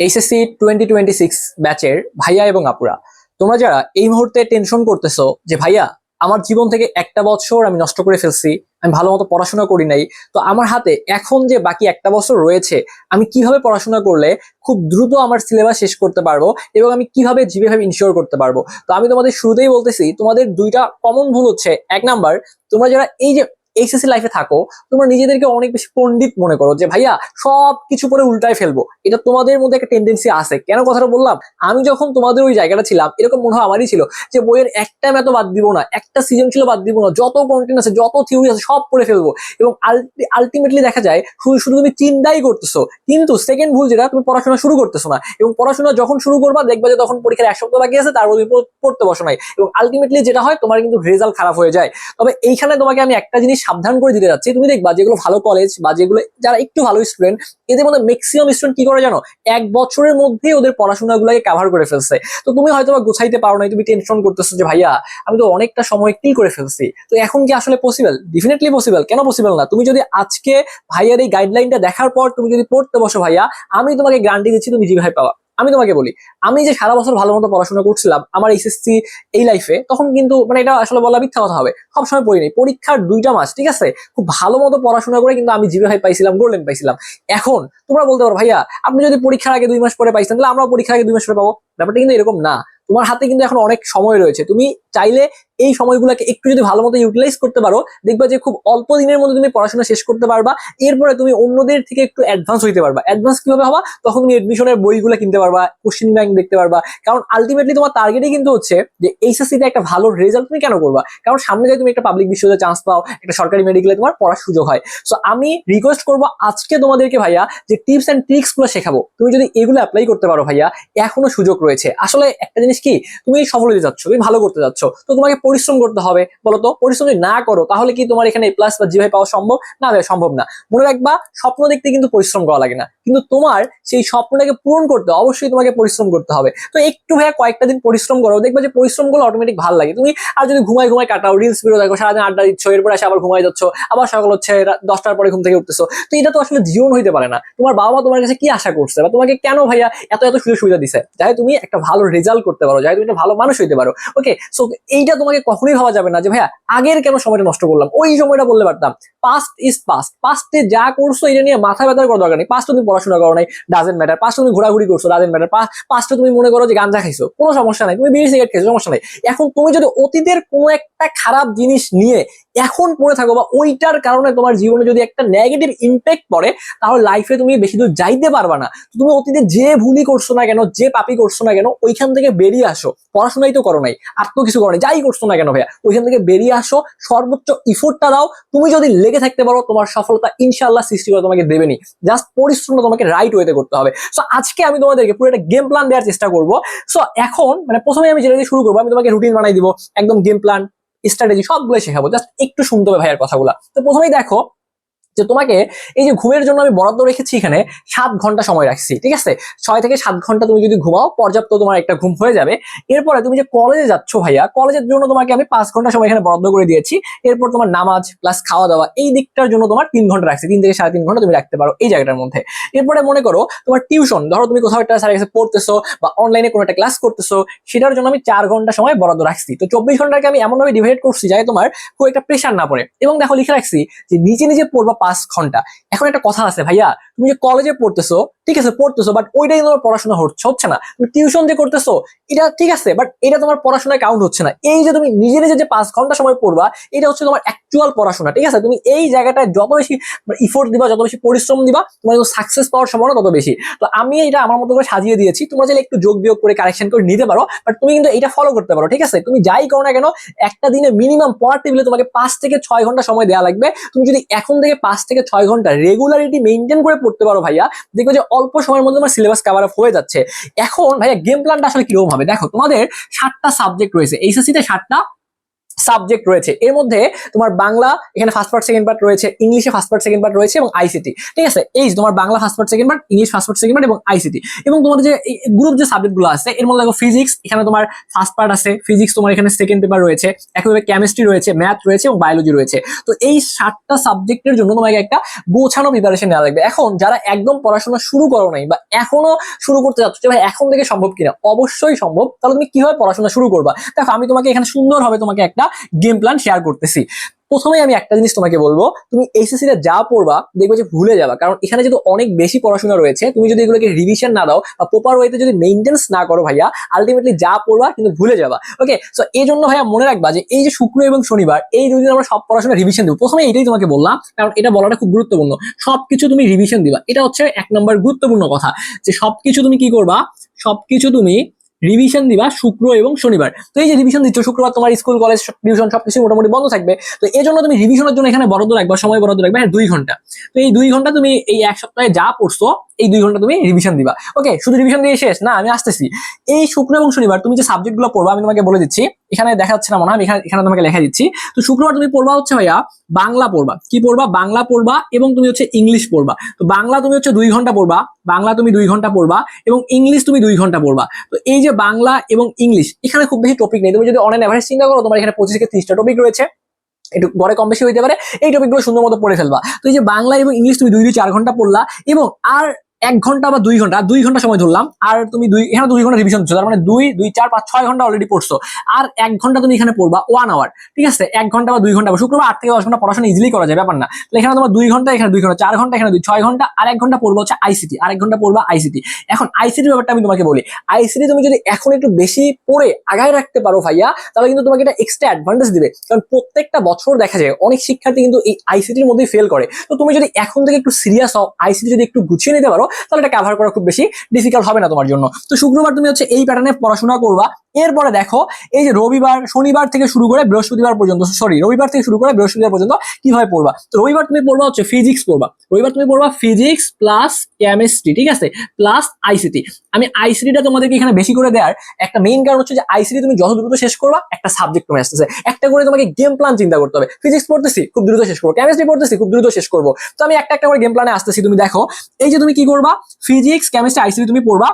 HSC twenty twenty six ব্যাচের ভাইয়া এবং আপুরা, তোমরা যারা এই মুহূর্তে টেনশন করতেছো যে, ভাইয়া, আমার জীবন থেকে একটা বছর আমি নষ্ট করে ফেলছি, আমি ভালো মতো পড়াশোনা করি নাই, তো আমার হাতে এখন যে বাকি একটা বছর রয়েছে, আমি কীভাবে পড়াশোনা করলে খুব দ্রুত আমার সিলেবাস শেষ করতে পারব এবং আমি কীভাবে জিভাবে ইনশিওর করতে পারব? তো আমি তোমাদের শুরুতেই বলতেছি, তোমাদের দুইটা কমন ভুল হচ্ছে। এক নাম্বার তোমরা যারা এই যে এইচএসসি লাইফে থাকো, তোমরা নিজেদেরকে অনেক বেশি পণ্ডিত মনে করো যে, ভাইয়া সব কিছু পরে উল্টায় ফেলব। এটা তোমাদের মধ্যে একটা টেন্ডেন্সি আছে। কেন কথাটা বললাম? আমি যখন তোমাদের ওই জায়গাটা ছিলাম, এরকম মনে হয় আমারই ছিল যে, বইয়ের একটা এত বাদ দিব না, একটা সিজন ছিল বাদ দিব না, যত কন্টেন্ট আছে, যত থিওরি আছে, সব পড়ে ফেলব। এবং আলটিমেটলি দেখা যায়, শুধু শুধু তুমি চিন্তাই করতেছো, কিন্তু সেকেন্ড ভুল যেটা, তুমি পড়াশোনা শুরু করতেছো না। এবং পড়াশোনা যখন শুরু করবা, দেখবা যে তখন পরীক্ষার এক সপ্তাহ বাকি আছে, তারপর তুমি পড়তে বসো নাই। এবং আলটিমেটলি যেটা হয়, তোমার কিন্তু রেজাল্ট খারাপ হয়ে যায়। তবে এইখানে তোমাকে আমি একটা জিনিস সাবধান করে দিতে যাচ্ছি। তুমি দেখবা যেগুলো ভালো কলেজ বা যেগুলো যারা একটু ভালো স্টুডেন্ট এদের মধ্যে ম্যাক্সিমাম স্টুডেন্ট কি করে জানো? এক বছরের মধ্যে ওদের পড়াশোনাগুলোকে কাভার করে ফেলছে। তো তুমি হয়তো বা গোছাইতে পারো না তুমি টেনশন করতেছো যে, ভাইয়া, আমি তো অনেকটা সময় কিল করে ফেলছি। তো এখন কি আসলে পসিবল ডেফিনেটলি পসিবল কেন পসিবল না? তুমি যদি আজকে ভাইয়ার এই গাইডলাইনটা দেখার পর তুমি যদি পড়তে বসো, ভাইয়া, আমি তোমাকে গ্যারান্টি দিচ্ছি তুমি জিভাই পাওয়া আমি তোমাকে বলি, আমি যে সারা বছর ভালো মতো পড়াশোনা করছিলাম আমার এইচএসসি এই লাইফে তখন কিন্তু মানে এটা আসলে বলা মিথ্যা কথা হবে, সবসময় পড়িনি। পরীক্ষার দুইটা মাস, ঠিক আছে? খুব ভালো মতো পড়াশোনা করে কিন্তু আমি জিবে ভাই পাইছিলাম গোল্ডেন পাইছিলাম। এখন তোমরা বলতে পারো, ভাইয়া, আপনি যদি পরীক্ষার আগে দুই মাস পরে পাইছেন তাহলে আমরাও পরীক্ষার আগে দুই মাস পরে পাবো? ব্যাপারটা কিন্তু এরকম না। তোমার হাতে কিন্তু এখন অনেক সময় রয়েছে। তুমি চাইলে এই সময়গুলোকে একটু যদি ভালো মতো ইউটিলাইজ করতে পারো, দেখবা যে খুব অল্প দিনের মধ্যে তুমি পড়াশোনা শেষ করতে পারবা, এরপরে তুমি অন্যদের থেকে একটু অ্যাডভান্স হইতে পারবা। অ্যাডভান্স কীভাবে হবা? তখন তুমি এডমিশনের বইগুলো কিনতে পারবা কোশ্চিন ব্যাংক দেখতে পারবা। কারণ আলটিমেটলি তোমার টার্গেটই কিন্তু হচ্ছে যে এইচএসসি তে একটা ভালো রেজাল্ট তুমি কেন করবা? কারণ সামনে যদি তুমি একটা পাবলিক বিশ্ববিদ্যালয়ে চান্স পাও, একটা সরকারি মেডিকেলে তোমার পড়ার সুযোগ হয়। সো আমি রিকোয়েস্ট করব আজকে তোমাদেরকে ভাইয়া যে টিপস অ্যান্ড ট্রিক্সগুলো শেখাবো। তুমি যদি এগুলো অ্যাপ্লাই করতে পারো ভাইয়া, এখনও সুযোগ রয়েছে। আসলে একটা জিনিস কি? তুমি সফল হতে যাচ্ছ, তুমি ভালো করতে যাচ্ছ। তো তোমাকে পরিশ্রম করতে হবে। বলো তো, পরিশ্রম যদি না করো, তাহলে কি তোমার এখানে প্লাস বা জিভাই পাওয়া সম্ভব? না ভাই, সম্ভব না। মনে রাখবা, স্বপ্ন দেখতে কিন্তু পরিশ্রম করা লাগে না। কিন্তু তোমার সেই স্বপ্নটাকে পূরণ করতে অবশ্যই তোমাকে পরিশ্রম করতে হবে। তো একটু ভাইয়া কয়েকটা দিন পরিশ্রম করো, দেখবে যে পরিশ্রম করলে অটোমেটিক ভালো লাগে। তুমি আর যদি ঘুমাই ঘুমাই কাটাও রিলস ভিডিও দেখো, সারাদিন আড্ডা দিচ্ছ, এরপরে এসে আবার ঘুমাই যাচ্ছ, আবার সকাল হচ্ছে দশটার পরে ঘুম থেকে উঠতেছো। তো এটা তো আসলে জীবন হইতে পারে না। তোমার বাবা মা তোমার কাছে কি আশা করছে? বা তোমাকে কেন ভাইয়া এত এত সুযোগ সুবিধা দিছে? যাই তুমি একটা ভালো রেজাল্ট করতে পারো, যাই তুমি একটা ভালো মানুষ হইতে পারো। ওকে সো এইটা তোমাকে কখনোই ভাবা যাবে না যে, ভাইয়া, আগের কেন সময়টা নষ্ট করলাম? ওই সময়টা বললে পারতাম। পাস্ট ইজ পাস্ট পাস্টে যা করছ এটা নিয়ে মাথা ব্যথা করার দরকার নেই। পাস্টে তুমি পড়াশোনা করো নাই ডাজেন্ট ম্যাটার পাস্টে তুমি ঘোরাঘুরি করছ ডাজেন্ট ম্যাটার পাস্টে তুমি মনে করো যে গাঞ্জা খাইছো, কোনো সমস্যা নাই। তুমি বিড়ি সিগারেট খাইছো, সমস্যা নাই। এখন তুমি যদি অতীতের কোনো একটা খারাপ জিনিস নিয়ে এখন পড়ে থাকো বা ওইটার কারণে তোমার জীবনে যদি একটা নেগেটিভ ইম্প্যাক্ট পড়ে, তাহলে লাইফে তুমি বেশি দূর যাইতে পারবা না। তুমি অতীতে যে ভুলই করছ না কেন, যে পাপি করছ না কেন, ওইখান থেকে বেরিয়ে আসো। পড়াশোনাই তো করো নাই আর তো কিছু করো নাই, যাই করছ না কেন ভাইয়া, ওইখান থেকে বেরিয়ে আসো, সর্বোচ্চ ইফোর্টটা দাও। তুমি যদি লেগে থাকতে পারো, তোমার সফলতা ইনশাল্লাহ সৃষ্টি করে তোমাকে দেবেনি। জাস্ট পরিশ্রমটা তোমাকে রাইট ওয়েতে করতে হবে। সো আজকে আমি তোমাদেরকে পুরো একটা গেম প্ল্যান দেওয়ার চেষ্টা করব। সো এখন মানে প্রথমে আমি যেটা দিয়ে শুরু করব, আমি তোমাকে রুটিন বানাই দিব। একদম গেম প্ল্যান স্ট্র্যাটেজি সবগুলো শেখাবো। জাস্ট একটু শুনতে হবে ভাইয়ের কথাগুলো। তো প্রথমেই দেখো যে তোমাকে এই যে ঘুমের জন্য আমি বরাদ্দ রেখেছি এখানে সাত ঘণ্টা সময় রাখছি, ঠিক আছে? ছয় থেকে সাত ঘণ্টা তুমি যদি ঘুমাও, পর্যাপ্ত তোমার একটা ঘুম হয়ে যাবে। এরপরে তুমি যে কলেজে যাচ্ছ ভাইয়া কলেজের জন্য তোমাকে আমি পাঁচ ঘণ্টা সময় এখানে বরাদ্দ করে দিয়েছি। এরপর তোমার নামাজ প্লাস খাওয়া দাওয়া, এই দিকটার জন্য তোমার তিন ঘণ্টা রাখছি, তিন থেকে সাড়ে তিন ঘণ্টা তুমি রাখতে পারো এই জায়গাটার মধ্যে। এরপরে মনে করো তোমার টিউশন ধরো তুমি কোথাও একটা স্যারের কাছে পড়তেছো বা অনলাইনে কোনো একটা ক্লাস করতেছো, সেটার জন্য আমি চার ঘণ্টা সময় বরাদ্দ রাখছি। তো চব্বিশ ঘন্টাকে আমি এমনভাবে ডিভাইড করছি যাতে তোমার খুব একটা প্রেশার না পড়ে। এবং দেখো লিখে রাখছি যে নিজে নিজে পড়বা পাঁচ ঘণ্টা। এখন একটা কথা আছে, ভাইয়া, তুমি যে কলেজে পড়তেছো, ঠিক আছে, পড়তেছো বাট ওইটাই তোমার পড়াশোনা হচ্ছে না। তুমি টিউশন যে করতেছো, এটা ঠিক আছে বাট এটা তোমার পড়াশোনায় কাউন্ট হচ্ছে না। এই যে তুমি নিজে নিজে যে পাঁচ ঘণ্টা সময় পড়বা, এটা হচ্ছে তোমার অ্যাকচুয়াল পড়াশোনা, ঠিক আছে? তুমি এই জায়গাটায় যত বেশি ইফোর্ট দিবা, যত বেশি পরিশ্রম দিবা, তোমার সাকসেস পাওয়ার সম্ভাবনা তত বেশি। তো আমি এটা আমার মতো করে সাজিয়ে দিয়েছি, তোমরা চাইলে একটু যোগ বিয়োগ করে কারেকশন করে নিতে পারো বাট তুমি কিন্তু এটা ফলো করতে পারো, ঠিক আছে? তুমি যাই করো না কেন, একটা দিনে মিনিমাম পড়ার টেবিলে তোমাকে পাঁচ থেকে ছয় ঘণ্টা সময় দেওয়া লাগবে। তুমি যদি এখন থেকে পাঁচ থেকে ছয় ঘণ্টা রেগুলারিটি মেনটেন করে পড়তে পারো ভাইয়া। দেখবে যে অল্প সময়ের মধ্যে তোমার সিলেবাস কাভার আপ হয়ে যাচ্ছে। এখন ভাইয়া গেম প্ল্যানটা আসলে কীরকম হবে? দেখো, তোমাদের সাতটা সাবজেক্ট রয়েছে। এইচএসসি তে সাতটা সাবজেক্ট রয়েছে। এর মধ্যে তোমার বাংলা, এখানে ফার্স্ট পার্ট সেকেন্ড পার্ট রয়েছে ইংলিশে ফার্স্ট পার্ট সেকেন্ড পার্ট রয়েছে এবং আইসিটি ঠিক আছে? এই তোমার Bangla first part second part English first part second part এবং আইসিটি এবং তোমার যে গ্রুপ যে সাবজেক্টগুলো আছে, এর মধ্যে দেখো ফিজিক্স এখানে তোমার ফার্স্ট পার্ট আছে ফিজিক্স তোমার এখানে সেকেন্ড পেপার রয়েছে একইভাবে কেমিস্ট্রি রয়েছে ম্যাথ রয়েছে এবং বায়োলজি রয়েছে। তো এই সাতটা সাবজেক্টের জন্য তোমাকে একটা গোছানো প্রিপারেশন নেওয়া লাগবে। এখন যারা একদম পড়াশোনা শুরু করো নাই বা এখনও শুরু করতে যাচ্ছ ভাই, এখন থেকে সম্ভব কিনা? অবশ্যই সম্ভব। তাহলে তুমি কীভাবে পড়াশোনা শুরু করবা? দেখো, আমি তোমাকে এখানে সুন্দরভাবে তোমাকে একটা গেম প্ল্যান শেয়ার করতেছি। প্রথমে আমি একটা জিনিস তোমাকে বলব, তুমি এইচএসসি তে যা পড়বা, দেখবে যে ভুলে যাবা। কারণ এখানে যেহেতু অনেক বেশি পড়াশোনা রয়েছে, তুমি যদি এগুলোকে রিভিশন না দাও বা প্রপার ওয়েতে যদি মেইনটেন্স না করো ভাইয়া আলটিমেটলি যা পড়বা কিন্তু ভুলে যাবা। ওকে সো এই জন্য ভাইয়া মনে রাখবা যে এই যে শুক্র এবং শনিবার, এই দুই দিন আমরা সব পড়াশোনা রিভিশন দেবো। প্রথমে এটাই তোমাকে বললাম, কারণ এটা বলাটা খুব গুরুত্বপূর্ণ। সবকিছু তুমি রিভিশন দিবা। এটা হচ্ছে এক নম্বর গুরুত্বপূর্ণ কথা। যে সবকিছু তুমি কি করবা? সবকিছু তুমি রিভিশন দিবা শুক্র এবং শনিবার। তো এই যে রিভিশন দিচ্ছ, শুক্রবার তোমার স্কুল কলেজ টিউশন সবকিছু মোটামুটি বন্ধ থাকবে। তো এই জন্য তুমি রিভিশনের জন্য এখানে বরাদ্দ রাখবা, সময় বরাদ্দ রাখবে হ্যাঁ দুই ঘণ্টা। তো এই দুই ঘণ্টা তুমি এই এক সপ্তাহে যা পড়ছো এই দুই ঘণ্টা তুমি রিভিশন দিবা। ওকে শুধু রিভিশন দিয়ে শেষ? না, আমি আসতেছি। এই শুক্র এবং শনিবার তুমি যে সাবজেক্টগুলো পড়বা, আমি তোমাকে বলে দিচ্ছি। এখানে দেখা যাচ্ছে না মনে হয় এখানে এখানে তোমাকে লেখা দিচ্ছি। তো শুক্রবার তুমি পড়বা হচ্ছে ভাইয়া, বাংলা পড়বা। কি পড়বা? বাংলা পড়বা এবং তুমি হচ্ছে ইংলিশ পড়বা। তো বাংলা তুমি হচ্ছে দুই ঘণ্টা পড়বা, বাংলা তুমি দুই ঘণ্টা পড়বা এবং ইংলিশ তুমি দুই ঘণ্টা পড়বা। তো এই যে বাংলা এবং ইংলিশ, এখানে খুব বেশি টপিক নেই। তুমি যদি অনলাইন অ্যাভারেজ চিন্তা করো, তোমার এখানে পঁচিশ থেকে ত্রিশটা টপিক রয়েছে। একটু গড়ে কম বেশি হইতে পারে। এই টপিকগুলো সুন্দর মতো পড়ে ফেলবা। তো এই যে বাংলা এবং ইংলিশ তুমি দুই দুই চার ঘণ্টা পড়লা এবং আর এক ঘণ্টা বা দুই ঘণ্টা দুই ঘণ্টা সময় ধরলাম, আর তুমি দুই, এখানে দুই ঘণ্টা রিভিশন দিচ্ছ তার মানে দুই দুই, চার, পাঁচ, ছয় ঘণ্টা অলরেডি পড়ছো। আর এক ঘণ্টা তুমি এখানে পড়বা ওয়ান আওয়ার ঠিক আছে? এক ঘণ্টা বা দুই ঘণ্টা, বা শুক্রবার আট থেকে দশ ঘণ্টা পড়াশোনা ইজিলি করা যায়, ব্যাপার না। এখানে তোমার দুই ঘণ্টা, এখানে দুই ঘণ্টা, চার ঘণ্টা, এখানে দুই, ছয় ঘণ্টা, আর এক ঘণ্টা পড়ব হচ্ছে আইসিটি আর এক ঘণ্টা পড়বা আইসিটি এখন আইসিটির ব্যাপারটা আমি তোমাকে বলি। আইসিটি তুমি যদি এখন একটু বেশি পড়ে আগায় রাখতে পারো ভাইয়া, তাহলে কিন্তু তোমাকে এটা এক্সট্রা অ্যাডভান্টেজ দিবে। কারণ প্রত্যেকটা বছর দেখা যায়, অনেক শিক্ষার্থী কিন্তু এই আইসিটির মধ্যেই ফেল করে। তো তুমি যদি এখন থেকে একটু সিরিয়াস হও আইসিটি যদি একটু গুছিয়ে নিতে পারো তাহলে এটা কাভার করা খুব বেশি ডিফিকাল্ট হবে না তোমার জন্য। তো শুক্রবার তুমি হচ্ছে এই প্যাটার্নে পড়াশোনা করবা। এরপরে দেখো, এই যে রবিবার, শনিবার থেকে শুরু করে বৃহস্পতিবার পর্যন্ত সরি রবিবার থেকে শুরু করে বৃহস্পতিবার পর্যন্ত কীভাবে পড়বা? তো রবিবার তুমি পড়বা হচ্ছে ফিজিক্স পড়বা। রবিবার তুমি পড়বা ফিজিক্স প্লাস কেমিস্ট্রি ঠিক আছে? প্লাস আইসিটি আমি আইসিটিটা তোমাদেরকে এখানে বেশি করে দেওয়ার একটা মেইন কারণ হচ্ছে যে আইসিটি তুমি যত দ্রুত শেষ করবা, একটা সাবজেক্ট কমে আসতেছে। একটা করে তোমাকে গেম প্ল্যান চিন্তা করতে হবে। ফিজিক্স পড়তেছি, খুব দ্রুত শেষ করব। কেমিস্ট্রি পড়তেছি, খুব দ্রুত শেষ করব। তো আমি একটা একটা করে গেম প্ল্যানে আসতেছি। তুমি দেখো, এই যে তুমি কি করবা? ফিজিক্স কেমিস্ট্রি আইসিটি তুমি পড়বা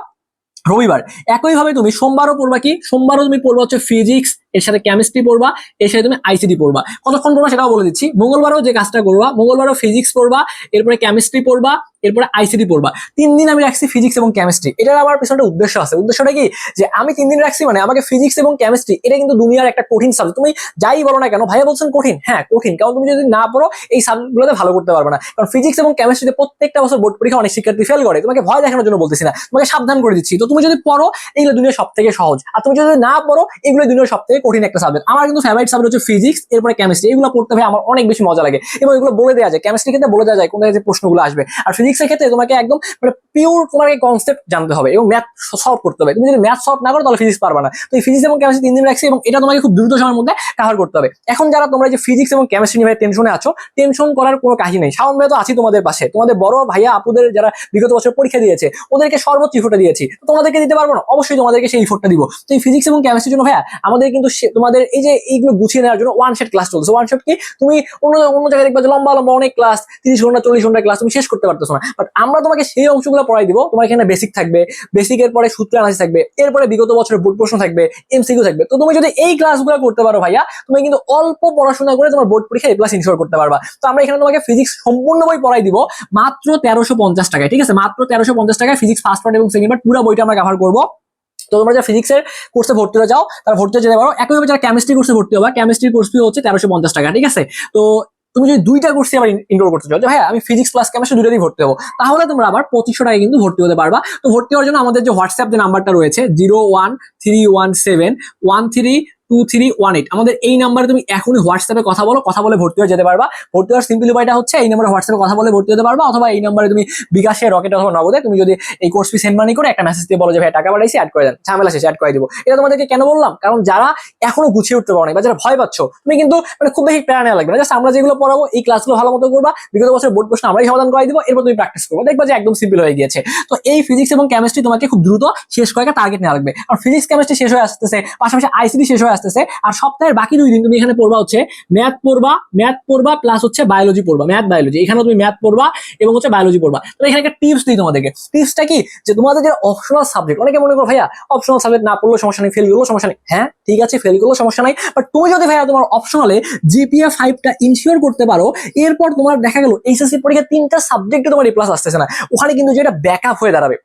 রবিবার। একইভাবে তুমি সোমবারও পড়বা কি? সোমবারও তুমি পড়বা হচ্ছে ফিজিক্স এর সাথে কেমিস্ট্রি পড়বা, এর সাথে তুমি আইসিডি পড়বা। কতক্ষণ পড়বা সেটাও বলে দিচ্ছি। মঙ্গলবারও যে কাজটা করবা, মঙ্গলবারও ফিজিক্স পড়বা, এরপরে কেমিস্ট্রি পড়বা এরপরে আইসিটি পড়বা। তিন দিন আমি রাখছি ফিজিক্স এবং কেমিস্ট্রি এটার আমার পিছনে উদ্দেশ্য আছে। উদ্দেশ্যটা কি? যে আমি তিন দিন রাখছি মানে আমাকে ফিজিক্স এবং কেমিস্ট্রি এটা কিন্তু দুনিয়ার একটা কঠিন সাবজেক্ট তুমি যাই বলো না কেন, ভাইয়া বলছেন কঠিন। হ্যাঁ কঠিন। কারণ তুমি যদি না পড়ো, এই সাবজেক্টগুলোতে ভালো করতে পারবে না। কারণ ফিজিক্স এবং কেমিস্ট্রিতে প্রত্যেকটা বছর বোর্ড পরীক্ষা অনেক শিক্ষার্থী ফেল করে। তোমাকে ভয় দেখানোর জন্য বলতেছি না। তোমাকে সাবধান করে দিচ্ছি। তো তুমি যদি পড়ো, এইগুলো দুনিয়ার সব থেকে সহজ। আর তুমি যদি না পড়ো, এগুলো দুনিয়ার সব থেকে কঠিন একটা সাবজেক্ট আমার কিন্তু ফেভারিট সাবজেক্ট হচ্ছে ফিজিক্স এরপরে কেমিস্ট্রি এগুলো পড়তে ভাই আমার অনেক বেশি মজা লাগে। এবং এগুলো বলে দেওয়া যায়। কেমিস্ট্রি ক্ষেত্রে বলে দেওয়া যায় কোন যে প্রশ্নগুলো আসবে। আর ফিজিক্সের ক্ষেত্রে তোমাকে একদম মানে পিওর তোমাকে কনসেপ্ট জানতে হবে এবং ম্যাথ সলভ করতে হবে। তুমি যদি ম্যাথ সলভ না করো, তাহলে ফিজিক্স পারবে না। তো এই ফিজিক্স এবং কেমিস্ট্রি তিন দিন রাখছি এবং এটা তোমাকে খুব দ্রুত সময়ের মধ্যে কাভার করতে হবে। এখন যারা তোমরা যে ফিজিক্স এবং কেমিস্ট্রি নিয়ে টেনশনে আছো টেনশন করার কোনো কাহিনী নেই। সাউন্ড ভাই তো আছি তোমাদের পাশে। তোমাদের বড় ভাইয়া, আপুদের যারা বিগত বছর পরীক্ষা দিয়েছে, ওদেরকে সর্বোচ্চ ইফোর্টটা দিয়েছি। তোমাদেরকে দিতে পারব না? অবশ্যই তোমাদেরকে সেই ইফোর্টটা দিব। তো এই ফিজিক্স এবং কেমিস্ট্রির জন্য ভাইয়া, আমাদের কিন্তু তোমাদের এই যে এইগুলো গুছিয়ে নেওয়ার জন্য ওয়ান সেট ক্লাস চলছে। ওয়ান সেট কি? তুমি অন্য অন্য জায়গায় দেখবা যে লম্বা লম্বা অনেক ক্লাস তিরিশ ঘণ্টা, চল্লিশ ঘণ্টা ক্লাস তুমি শেষ করতে পারতেছো না। বাট আমরা তোমাকে সেই অংশগুলো পড়াই দিব। তোমার এখানে বেসিক থাকবে বেসিকের পরে সূত্র অ্যানালিসিস থাকবে, এরপরে বিগত বছরের বোর্ড প্রশ্ন থাকবে এমসিকিউ থাকবে। তো তুমি যদি এই ক্লাসগুলো করতে পারো ভাইয়া, তুমি কিন্তু অল্প পড়াশোনা করে তোমার বোর্ড পরীক্ষা এ প্লাস ইনশোর করতে পারবা। তো আমরা এখানে তোমাকে ফিজিক্স সম্পূর্ণ বই পড়াই দিব, মাত্র তেরোশো পঞ্চাশ টাকায়, ঠিক আছে? মাত্র তেরোশো পঞ্চাশ টাকায় ফিজিক্স ফার্স্ট পার্ট এবং সেকেন্ড পার্ট পুরো বইটা আমরা কভার করব। তো তোমরা যারা ফিজিক্সের কোর্সে ভর্তি হয়ে যাও, তারা ভর্তি হয়ে যেতে পারো। একইভাবে যারা কেমিস্ট্রি কোর্সে ভর্তি হবে কেমিস্ট্রি কোর্স ফি হচ্ছে তেরোশো পঞ্চাশ টাকা, ঠিক আছে? তো তুমি যদি দুইটা কোর্সে আবার ইনরোল করতে চাও, যে ভাই আমি ফিজিক্স প্লাস কেমিস্ট্রি দুইটাতেই ভর্তি হব, তাহলে তোমরা আবার পঁচিশশো টাকা কিন্তু ভর্তি হতে পারবা। তো ভর্তি হওয়ার জন্য আমাদের যে হোয়াটসঅ্যাপ যে নাম্বারটা রয়েছে zero one three one seven one three two three one eight আমাদের এই নাম্বারে তুমি এখনই হোয়াটসঅ্যাপে কথা বলো, কথা বলে ভর্তি হয়ে যেতে পারবা। ভর্তি হওয়ার সিম্পল উপায়টা হচ্ছে, এই নাম্বারে হোয়াটসঅ্যাপে কথা বলে ভর্তি হতে পারবা, অথবা এই নাম্বারে তুমি বিকাশে রকেট অথবা নগদে তুমি যদি এই কোর্স ফি সেন্ড মানি করে একটা মেসেজ দিয়ে বলো যে, ভাই, টাকা পাঠাইছি অ্যাড করে দেন। ঝামেলা শেষে অ্যাড করে দিব। এটা তোমাদেরকে কেন বললাম? কারণ যারা এখনও গুছিয়ে উঠতে পারো না বা যারা ভয় পাচ্ছ, তুমি কিন্তু মানে খুব বেশি প্রেরণা নেওয়া লাগবে না। জাস্ট আমরা যেগুলো পড়াবো, এই ক্লাসগুলো ভালো মতো করবা, বিগত বছর বোর্ড প্রশ্ন আমরাই সমাধান করাই দিব, এরপর তুমি প্র্যাকটিস করব। দেখবা যে একদম সিম্পল হয়ে গিয়েছে। তো এই ফিজিক্স এবং কেমিস্ট্রি তোমাকে খুব দ্রুত শেষ করার টার্গেট নেওয়া লাগবে। আর ফিজিক্স কেমিস্ট্রি শেষ হয়ে আসতেছে, পাশাপাশি আইসিডি শেষ হয়ে আসতেছে। আর সপ্তাহের বাকি দুই দিন তুমি এখানে পড়বা হচ্ছে ম্যাথ পড়বা ম্যাথ পড়বা প্লাস হচ্ছে বায়োলজি পড়বা, ম্যাথ বায়োলজি এখানে তুমি ম্যাথ পড়বা এবং হচ্ছে বায়োলজি পড়বা। তো এখানে একটা টিপস দিই তোমাদেরকে। টিপসটা কি? যে তোমাদের যে অপশনাল সাবজেক্ট অনেকে মনে করো, ভাইয়া অপশনাল সাবজেক্ট না পড়লেও সমস্যা নেই ফেল করলেও সমস্যা নেই। হ্যাঁ ঠিক আছে ফেল করলেও সমস্যা নাই। বাট তুমি যদি, ভাইয়া, তোমার অপশনালে জিপিএ ফাইভটা ইনশিওর করতে পারো, এরপর তোমার দেখা গেল এইচএসসি পরীক্ষা তিনটা সাবজেক্টে তোমার এ প্লাস আসতেছে না। ওখানে কিন্তু যেটা ব্যাকআপ হয়ে দাঁড়াবে।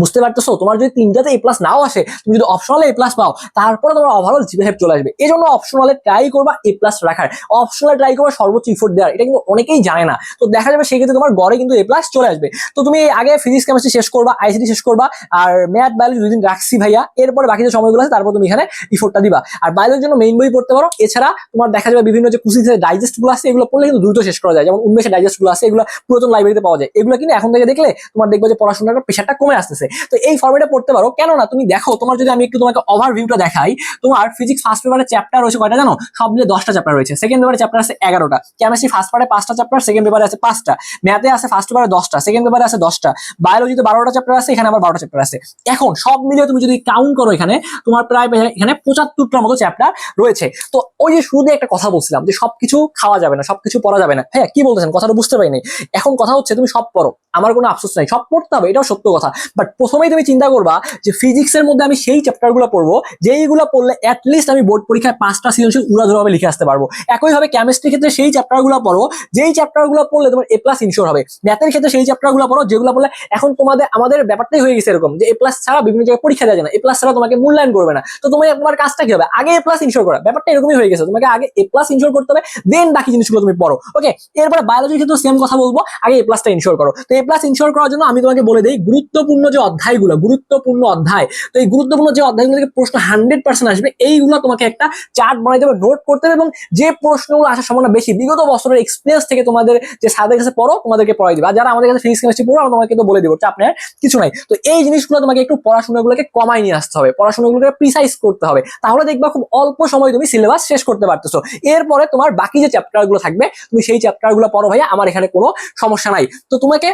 বুঝতে পারতেছো? তোমার যদি তিনটাতে এ প্লাস নাও আসে, তুমি যদি অপশনালে এ প্লাস পাও, তারপরে তোমার ওভারঅল জিপিএফ চলে আসবে। এই জন্য অপশনালে ট্রাই করবা এ প্লাস রাখার। অপশনালে ট্রাই করবা সর্বোচ্চ ইফোর্ট দেওয়ার। এটা কিন্তু অনেকেই জানে না। তো দেখা যাবে সেক্ষেত্রে তোমার গড়ে কিন্তু এ প্লাস চলে আসবে। তো তুমি আগে ফিজিক্স কেমিস্ট্রি শেষ করবা আইসিটি শেষ করবা, আর ম্যাথ বায়োলজি দুদিন রাখছি ভাইয়া। এরপরে বাকি যে সময়গুলো আছে, তারপর তুমি এখানে ইফোর্টটা দিবা। আর বায়োলজির জন্য মেইন বই পড়তে পারো। এছাড়া তোমার দেখা যাবে বিভিন্ন যে কুসিসের ডাইজেস্টগুলো আছে, এগুলো পড়লে কিন্তু দ্রুত শেষ করা যায়। যেমন উন্মেষের ডাইজেস্টগুলো আছে, এগুলো পুরাতন লাইব্রেরিতে পাওয়া যায়। এগুলো কিন্তু এখন থেকে দেখলে তোমার দেখবে যে পড়াশোনার প্রেশারটা কমে আসতেছে। তো এই ফর্মেটে পড়তে পারো। কেন না তুমি দেখো, তোমার যদি আমি একটু তোমাকে ওভারভিউটা দেখাই, তোমার ফিজিক্স ফার্স্ট পেপারে চ্যাপ্টার রয়েছে কয়টা জানো? সব মিলে দশটা চ্যাপ্টার রয়েছে। সেকেন্ড পেপারে চ্যাপ্টার আছে এগারোটা। কেমিস্ট্রি ফার্স্ট পারে পাঁচটা চ্যাপ্টার সেকেন্ড পেপারে আছে পাঁচটা। ম্যাথে আছে ফার্স্ট পেপারে দশটা সেকেন্ড পেপারে আছে দশটা। বায়োলজিতে বারোটা চ্যাপ্টার আছে, এখানে আবার বারোটা চ্যাপ্টার আছে। এখন সব মিলিয়ে তুমি যদি কাউন্ট করো এখানে, তোমার প্রায় এখানে পঁচাত্তরটার মতো চ্যাপ্টার রয়েছে। তো ওই যে শুরুতে একটা কথা বলছিলাম যে সবকিছু খাওয়া যাবে না, সবকিছু পড়া যাবে না। হ্যাঁ কি বলতেছেন? কথাটা বুঝতে পারিনি। এখন কথা হচ্ছে তুমি সব পড়ো। আমার কোনো আফসোস নাই। সব পড়তে হবে, এটাও সত্য কথা। বাট প্রথমেই তুমি চিন্তা করবা যে ফিজিক্সের মধ্যে আমি সেই চ্যাপ্টারগুলো পড়ব, যেইগুলো পড়লে অ্যাটলিস্ট আমি বোর্ড পরীক্ষায় পাঁচটা সৃজনশীল উড়াধুরাভাবে লিখে আসতে পারব। একইভাবে কেমিস্ট্রির ক্ষেত্রে সেই চ্যাপ্টারগুলো পড়ো, যেই চ্যাপ্টারগুলো পড়লে তোমার এ প্লাস ইনশোর হবে। ম্যাথের ক্ষেত্রে সেই চ্যাপ্টারগুলো পড়ো, যেগুলো পড়লে এখন তোমাদের, আমাদের ব্যাপারটাই হয়ে গেছে এরকম যে এ প্লাস ছাড়া বিভিন্ন জায়গায় পরীক্ষা যায় না। এ প্লাস ছাড়া তোমাকে মূল্যায়ন করবে না। তো তোমার তোমার কাজটা কি হবে? আগে এ প্লাস ইনশোর করা। ব্যাপারটা এরকমই হয়ে গেছে। তোমাকে আগে এ প্লাস ইনশোর করতে হবে দেন বাকি জিনিসগুলো তুমি পড়ো। ওকে এরপরে বায়োলজির ক্ষেত্রে সেম কথা বলব। আগে এ প্লাসটা ইনশোর করো। তো এ প্লাস ইনশোর করার জন্য আমি তোমাকে বলে দিই, গুরুত্বপূর্ণ যে অধ্যায়গুলো, গুরুত্বপূর্ণ অধ্যায়। তো এই গুরুত্বপূর্ণ যে অধ্যায়গুলো থেকে প্রশ্ন হান্ড্রেড পার্সেন্ট আসবে, এইগুলো তোমাকে একটা চার্ট বানাইতে হবে নোট করতে হবে এবং যে প্রশ্নগুলো আসার সম্ভাবনা বেশি, বিগত বছরের এক্সপিরিয়েন্স থেকে তোমাদের যে স্যারদের কাছে পড়ো, তোমাদেরকে পড়াই দিবে। আর যারা আমাদের কাছে ফিজিক্স কেমিস্ট্রি পড়ো, আমরা তোমাকে তো বলে দিব আপনার কিছু নাই। তো এই জিনিসগুলো তোমাকে একটু পড়াশোনাগুলোকে কমাই নিয়ে আসতে হবে, পড়াশোনাগুলোকে প্রিসাইজ করতে হবে। তাহলে দেখবা খুব অল্প সময় তুমি সিলেবাস শেষ করতে পারতেছো। এরপরে তোমার বাকি যে চ্যাপ্টারগুলো থাকবে, তুমি সেই চ্যাপ্টারগুলো পড়ো ভাইয়া, আমার এখানে কোনো সমস্যা নাই। তো তোমাকে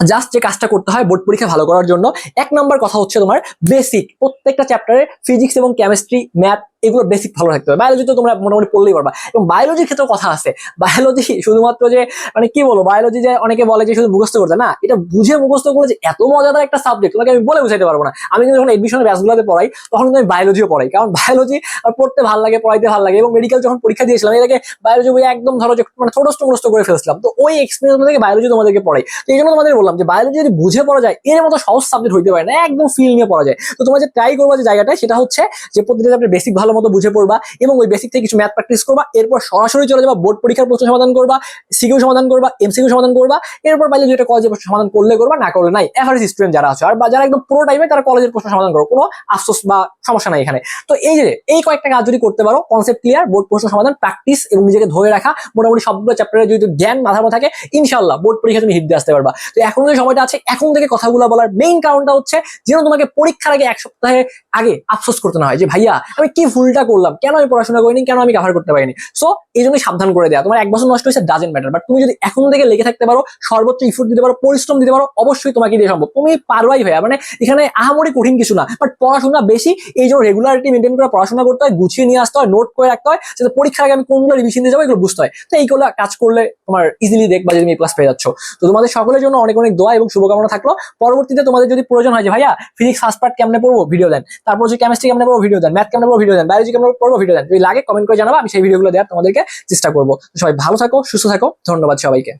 জাস্ট যে কাজটা করতে হয় বোর্ড পরীক্ষা ভালো করার জন্য। এক নম্বর কথা হচ্ছে তোমার বেসিক প্রত্যেকটা চ্যাপ্টারে ফিজিক্স এবং কেমিস্ট্রি ম্যাথ এগুলো বেসিক ভালো থাকতে হবে। বায়োলজি তো তোমরা মোটামুটি পড়লেই পারবা। এবং বায়োলজির ক্ষেত্রেও কথা আছে। বায়োলজি শুধুমাত্র যে মানে কি বলব? বায়োলজি যে অনেকে বলে যে শুধু মুখস্থ করতে না, এটা বুঝে মুখস্থ করলে যে এত মজাদার একটা সাবজেক্ট তোমাকে আমি বলে বুঝাইতে পারব না। আমি কিন্তু যখন এডমিশনের ব্যাচগুলোতে পড়াই, তখন কিন্তু আমি বায়োলজিও পড়াই। কারণ বায়োলজি পড়তে ভালো লাগে, পড়াইতে ভালো লাগে এবং মেডিকেল যখন পরীক্ষা দিয়েছিলাম আগে বায়োলজি বই একদম ধরো যে মানে ছোট মুখস্থ করে ফেলছিলাম। তো ওই এক্সপিরিয়েন্স থেকে বায়োলজি তোমাদেরকে পড়াই। তো এই জন্য তোমাদের বললাম যে বায়োলজি যদি বুঝে পড়া যায়, এর মতো সহজ সাবজেক্ট হইতে পারে না। একদম ফিল নিয়ে পড়া যায়। তো তোমরা যে ট্রাই করবা যে জায়গাটা সেটা হচ্ছে যে প্রতিটা বেসিক ভালো মতো বুঝে পড়বা এবং ওই বেসিক থেকে কিছু ম্যাথ প্র্যাকটিস করবা, এরপর সরাসরি চলে যাবা বোর্ড পরীক্ষার প্রশ্ন সমাধান করবা সিকিউ সমাধান করবা এমসিকিউ সমাধান করবা, এরপর বাইরে যেটা কলেজের প্রশ্ন সমাধান করলে করবা, না করলে নাই। এভারেজ স্টুডেন্ট যারা আছে, আর যারা একদম পুরো টাইমে তারা কলেজের প্রশ্ন সমাধান করো, কোনো আফসোস বা সমস্যা নাই এখানে। তো এই যে, এই কয়েকটা কাজ যদি করতে পারো কনসেপ্ট ক্লিয়ার বোর্ড প্রশ্ন সমাধান প্র্যাকটিস এবং নিজেকে ধরে রাখা, মোটামুটি সবগুলো চ্যাপ্টারে যদি জ্ঞান মাথার মধ্যে থাকে ইনশাল্লাহ বোর্ড পরীক্ষা তুমি হিট আসতে পারবা। তো এখন যে সময়টা আছে, এখন থেকে কথাগুলো বলার মেইন কারণটা হচ্ছে, যেন তোমাকে পরীক্ষার আগে এক সপ্তাহে আগে আফসোস করতে না হয় যে, ভাইয়া, আমি কি ভুলটা করলাম। কেন আমি পড়াশোনা করিনি? কেন আমি কাভার করতে পারিনি? সো এই জন্য সাবধান করে দেওয়া তোমার এক বছর নষ্ট হয়েছে ডাজেন্ট ম্যাটার বাট তুমি যদি এখন থেকে লেগে থাকতে পারো, সর্বোচ্চ ইফোর্ট দিতে পারো, পরিশ্রম দিতে পারো, অবশ্যই তোমাকে দিয়ে সম্ভব। তুমি পারোই ভাইয়া মানে এখানে আহামরি কঠিন কিছু না। বাট পড়াশোনা বেশি, এই জন্য রেগুলারিটি মেনটেন করে পড়াশোনা করতে হয়, গুছিয়ে নিয়ে আসতে হয় নোট করে রাখতে হয়, যাতে পরীক্ষার আগে আমি কোনগুলো রিভিশন দিয়ে যাব, এগুলো বুঝতে হয়। তো এইগুলো কাজ করলে তোমার ইজিলি দেখবা যে তুমি ক্লাস পেয়ে যাচ্ছ। তো তোমাদের সকলের জন্য অনেক অনেক দোয়া এবং শুভকামনা থাকল। পরবর্তীতে তোমাদের যদি প্রয়োজন হয় যে, ভাইয়া ফিজিক্স ফার্স্ট পার্ট কেমনে পড়ব? ভিডিও দেন। তারপর যে কেমিস্ট্রি কেমনে পড়ব? ভিডিও দেন। ম্যাথ কেমনে পড়ব? ভিডিও দেন। বায়োলজি কেমন পড়ব ভিডিও দেন। যদি লাগে কমেন্ট করে জানাব, আমি সেই ভিডিওগুলো দেওয়ার তোমাদেরকে চেষ্টা করব। সবাই ভালো থাকো, সুস্থ থাকো, ধন্যবাদ সবাইকে।